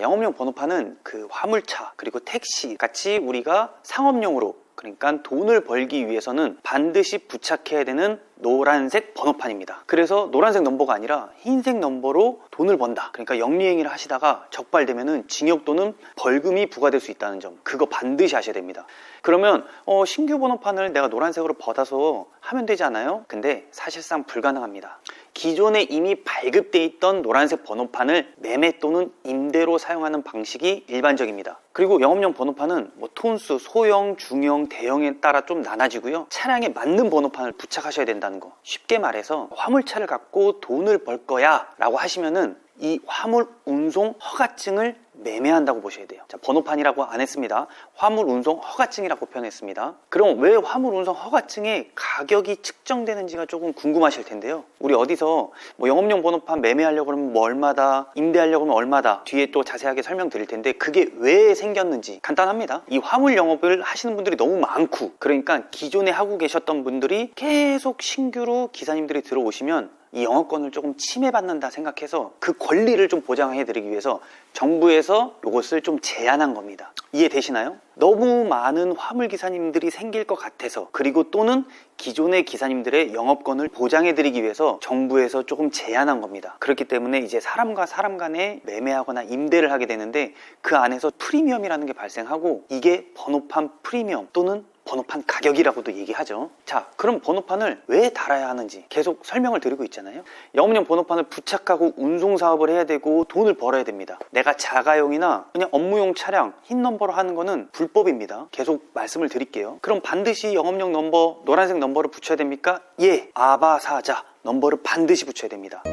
영업용 번호판은 그 화물차 그리고 택시 같이 우리가 상업용으로 그러니까 돈을 벌기 위해서는 반드시 부착해야 되는 노란색 번호판입니다. 그래서 노란색 넘버가 아니라 흰색 넘버로 돈을 번다. 그러니까 영리행위를 하시다가 적발되면은 징역 또는 벌금이 부과될 수 있다는 점. 그거 반드시 하셔야 됩니다. 그러면 어, 신규 번호판을 내가 노란색으로 받아서 하면 되지 않아요? 근데 사실상 불가능합니다. 기존에 이미 발급돼 있던 노란색 번호판을 매매 또는 임대로 사용하는 방식이 일반적입니다. 그리고 영업용 번호판은 뭐 톤수, 소형, 중형, 대형에 따라 좀 나눠지고요. 차량에 맞는 번호판을 부착하셔야 된다는 거. 쉽게 말해서 화물차를 갖고 돈을 벌 거야 라고 하시면은 이 화물 운송 허가증을 매매한다고 보셔야 돼요. 자, 번호판이라고 안 했습니다. 화물 운송 허가증이라고 표현했습니다. 그럼 왜 화물 운송 허가증의 가격이 측정되는지가 조금 궁금하실 텐데요. 우리 어디서 뭐 영업용 번호판 매매하려고 그러면 뭐 얼마다, 임대하려고 하면 얼마다 뒤에 또 자세하게 설명드릴 텐데 그게 왜 생겼는지 간단합니다. 이 화물 영업을 하시는 분들이 너무 많고 그러니까 기존에 하고 계셨던 분들이 계속 신규로 기사님들이 들어오시면 이 영업권을 조금 침해받는다 생각해서 그 권리를 좀 보장해 드리기 위해서 정부에서 이것을 좀 제한한 겁니다. 이해되시나요? 너무 많은 화물 기사님들이 생길 것 같아서 그리고 또는 기존의 기사님들의 영업권을 보장해 드리기 위해서 정부에서 조금 제한한 겁니다. 그렇기 때문에 이제 사람과 사람 간에 매매하거나 임대를 하게 되는데 그 안에서 프리미엄이라는 게 발생하고 이게 번호판 프리미엄 또는 번호판 가격이라고도 얘기하죠. 자, 그럼 번호판을 왜 달아야 하는지 계속 설명을 드리고 있잖아요. 영업용 번호판을 부착하고 운송 사업을 해야 되고 돈을 벌어야 됩니다. 내가 자가용이나 그냥 업무용 차량 흰 넘버로 하는 거는 불법입니다. 계속 말씀을 드릴게요. 그럼 반드시 영업용 넘버 노란색 넘버를 붙여야 됩니까? 예, 아바사자 넘버를 반드시 붙여야 됩니다.